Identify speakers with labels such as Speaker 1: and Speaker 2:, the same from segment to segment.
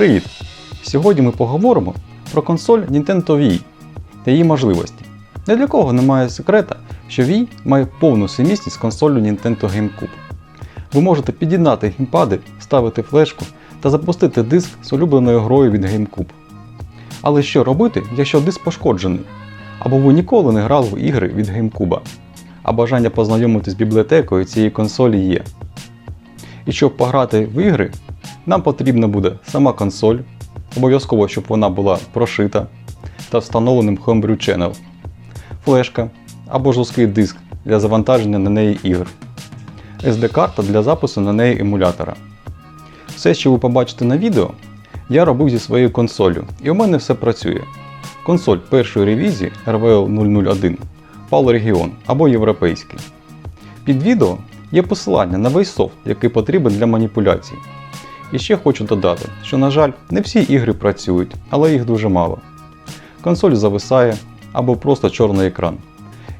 Speaker 1: Привіт! Сьогодні ми поговоримо про консоль Nintendo Wii та її можливості. Не для кого немає секрета, що Wii має повну сумісність з консолью Nintendo GameCube. Ви можете під'єднати геймпади, ставити флешку та запустити диск з улюбленою грою від GameCube. Але що робити, якщо диск пошкоджений? Або ви ніколи не грали в ігри від GameCube, а бажання познайомитись з бібліотекою цієї консолі є. І щоб пограти в ігри, нам потрібна буде сама консоль, обов'язково, щоб вона була прошита та встановленим Homebrew Channel, флешка або жорсткий диск для завантаження на неї ігр, SD-карта для запису на неї емулятора. Все, що ви побачите на відео, я робив зі своєю консолью, і у мене все працює. Консоль першої ревізії RVL 001 PAL Region або європейський. Під відео є посилання на весь софт, який потрібен для маніпуляцій. І ще хочу додати, що, на жаль, не всі ігри працюють, але їх дуже мало. Консоль зависає або просто чорний екран.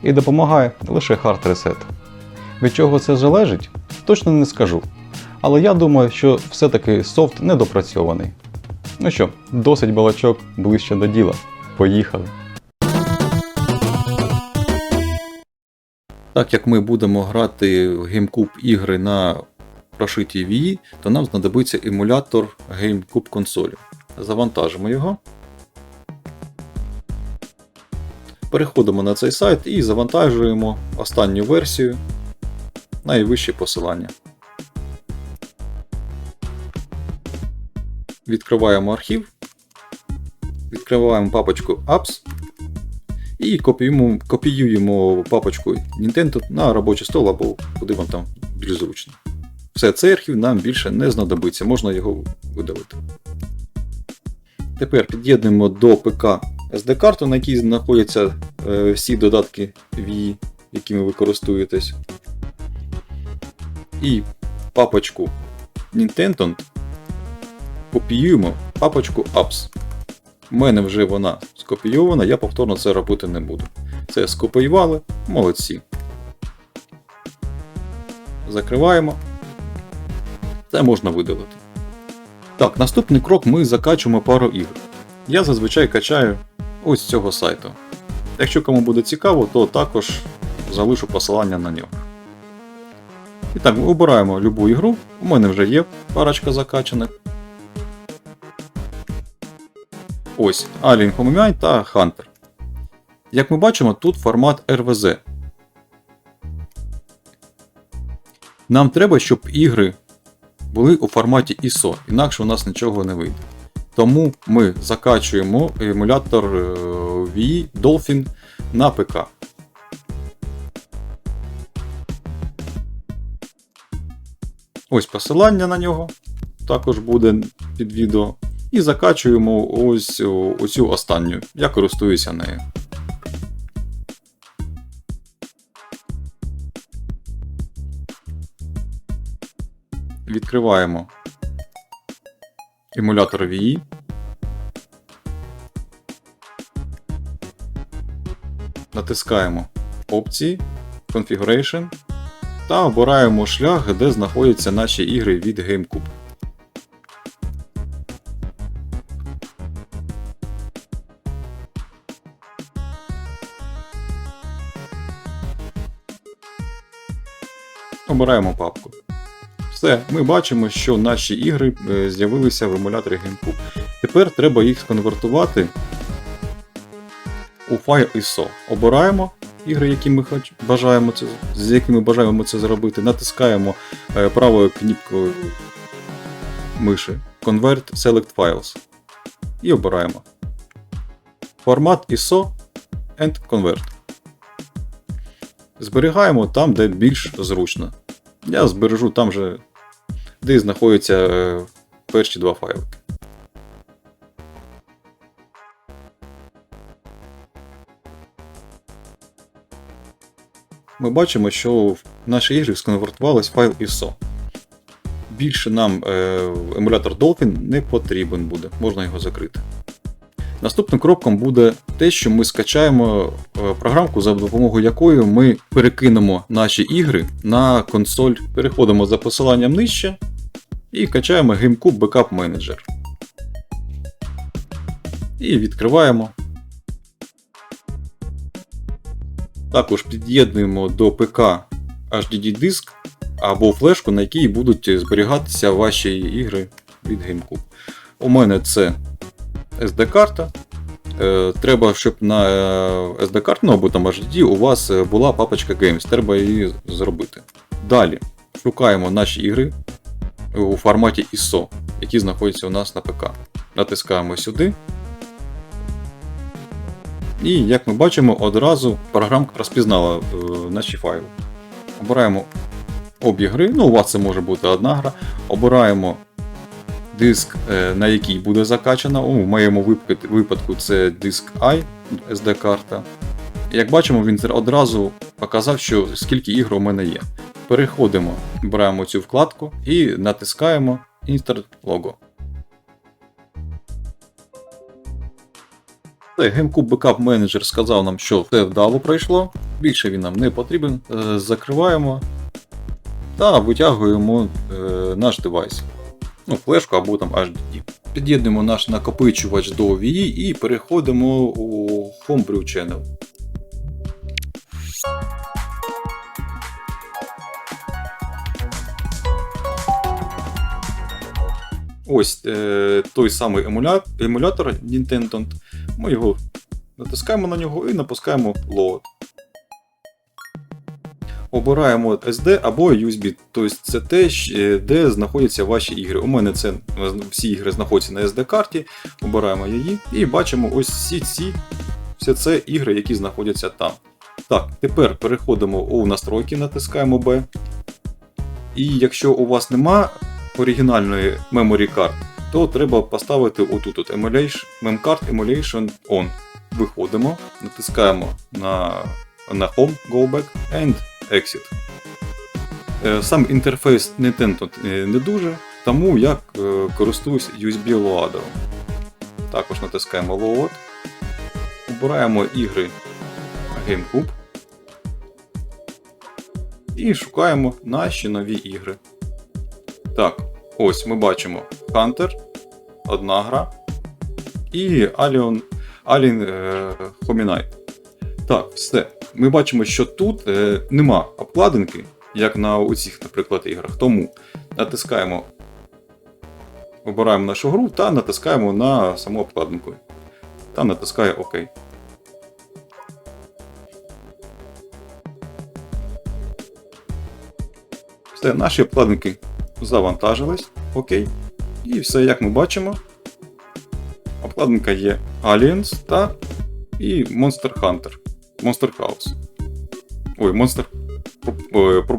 Speaker 1: І допомагає лише Hard Reset. Від чого це залежить, точно не скажу. Але я думаю, що все-таки софт недопрацьований. Ну що, досить балачок ближче до діла. Поїхали!
Speaker 2: Так як ми будемо грати в GameCube ігри на прошитій Wii, то нам знадобиться емулятор GameCube консолі. Завантажимо його. Переходимо на цей сайт і завантажуємо останню версію, найвище посилання. Відкриваємо архів, відкриваємо папочку Apps і копіюємо, копіюємо папочку Nintendo на робочий стол або куди вам там більш зручно. Все, цей архів нам більше не знадобиться, можна його видалити. Тепер під'єднуємо до ПК SD-карту, на якій знаходяться е, всі додатки Wii, якими ви користуєтесь. І папочку Nintendo копіюємо папочку Apps. У мене вже вона скопійована, я повторно це робити не буду. Це скопіювали, молодці. Закриваємо. Це можна видалити. Так, наступний крок ми закачуємо пару ігор. Я зазвичай качаю ось з цього сайту. Якщо кому буде цікаво, то також залишу посилання на нього. І так, обираємо любу ігру. У мене вже є парочка закачаних. Ось Alien Homemade та Hunter. Як ми бачимо, тут формат RVZ. Нам треба, щоб ігри були у форматі ISO, інакше у нас нічого не вийде. Тому ми закачуємо емулятор е, Dolphin на ПК. Ось посилання на нього також буде під відео. І закачуємо ось оцю останню. Я користуюся нею. Відкриваємо емулятор Wii. Натискаємо опції, Configuration та обираємо шлях, де знаходяться наші ігри від GameCube. Обираємо папку. Все, ми бачимо, що наші ігри е, з'явилися в емуляторі GameCube. Тепер треба їх сконвертувати у файл ISO. Обираємо ігри, які ми бажаємо це, з якими бажаємо це зробити. Натискаємо е, правою кнопкою миші Convert Select Files. І обираємо. Формат ISO and Convert. Зберігаємо там, де більш зручно. Я збережу там же, де знаходяться е, перші два файлики. Ми бачимо, що в наші ігри сконвертувалась файл ISO. Більше нам е, емулятор Dolphin не потрібен буде, можна його закрити. Наступним кроком буде те, що ми скачаємо е, програмку, за допомогою якої ми перекинемо наші ігри на консоль. Переходимо за посиланням нижче і качаємо GameCube Backup Manager. І відкриваємо. Також під'єднуємо до ПК HDD диск або флешку, на якій будуть зберігатися ваші ігри від GameCube. У мене це SD-карта. Е, Треба, щоб на SD-карті, ну або там HDD, у вас е, була папочка Games. Треба її зробити. Далі шукаємо наші ігри у форматі ISO, які знаходяться у нас на ПК. Натискаємо сюди. І як ми бачимо, одразу програмка розпізнала е, наші файли. Обираємо обі гри, ну у вас це може бути одна гра. Обираємо диск, е, на який буде закачана. У моєму випадку, випадку це диск I, SD-карта. Як бачимо, він одразу показав, що скільки ігр у мене є. Переходимо, беремо цю вкладку і натискаємо Insert Logo. GameCube Backup Manager сказав нам, що все вдало пройшло. Більше він нам не потрібен. Е, Закриваємо та витягуємо е, наш девайс. Ну, флешку або там HDD. Під'єднуємо наш накопичувач до VE і переходимо у Homebrew Channel. Ось е, той самий емуля... емулятор Nintendo. Ми його натискаємо на нього і напускаємо load. Обираємо SD або USB, тобто це те, де знаходяться ваші ігри. У мене це е, всі ігри знаходяться на SD-карті. Обираємо її і бачимо ось всі ці все це ігри, які знаходяться там. Так, тепер переходимо у настройки, натискаємо B. І якщо у вас нема оригінальної memory card, то треба поставити отут от Memcard Emulation On. Виходимо, натискаємо на, на Home, Go Back and Exit. Е, Сам інтерфейс Nintendo е, не дуже, тому я е, користуюсь USB Loader. Також натискаємо Load. Обираємо ігри GameCube. І шукаємо наші нові ігри. Так, ось ми бачимо Hunter, одна гра. І Alien, Alien е, Hominide. Так, все. Ми бачимо, що тут е, нема обкладинки, як на оцих, наприклад, іграх. Тому натискаємо, обираємо нашу гру та натискаємо на саму обкладинку. Та натискаю ОК. Все, наші обкладинки завантажились. Окей. І все, як ми бачимо. Обкладинка є Aliens та і Monster Hunter. Monster House. Ой, Monster.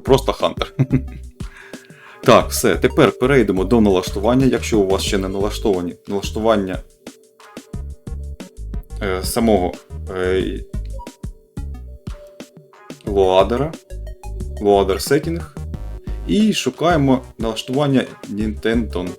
Speaker 2: Просто Hunter. Так, все. Тепер перейдемо до налаштування, якщо у вас ще не налаштовані налаштування е, самого е, лоадера, лоадер Setting. І шукаємо налаштування Nintendo.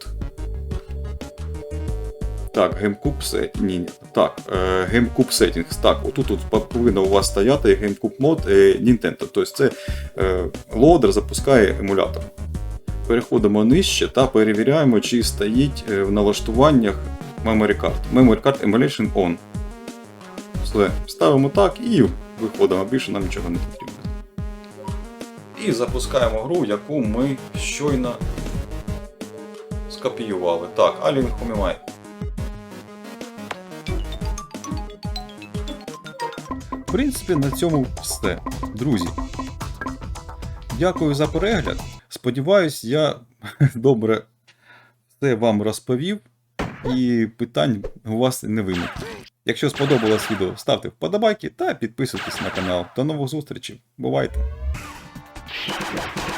Speaker 2: Так, GameCube Settings. Так, е, GameCube Settings. Так, отут тут повинно у вас стояти GameCube мод е, Nintendo. Тобто це е, лоадер запускає емулятор. Переходимо нижче та перевіряємо, чи стоїть в налаштуваннях Memory Card. Memory Card Emulation On. Все, ставимо так і виходимо, більше нам нічого не потрібно. І запускаємо гру, яку ми щойно скопіювали. Так, Alien Homimai. В принципі, на цьому все. Друзі. Дякую за перегляд. Сподіваюсь, я добре все вам розповів і питань у вас не виникло. Якщо сподобалось відео, ставте вподобайки та підписуйтесь на канал. До нових зустрічей. Бувайте! Thank you.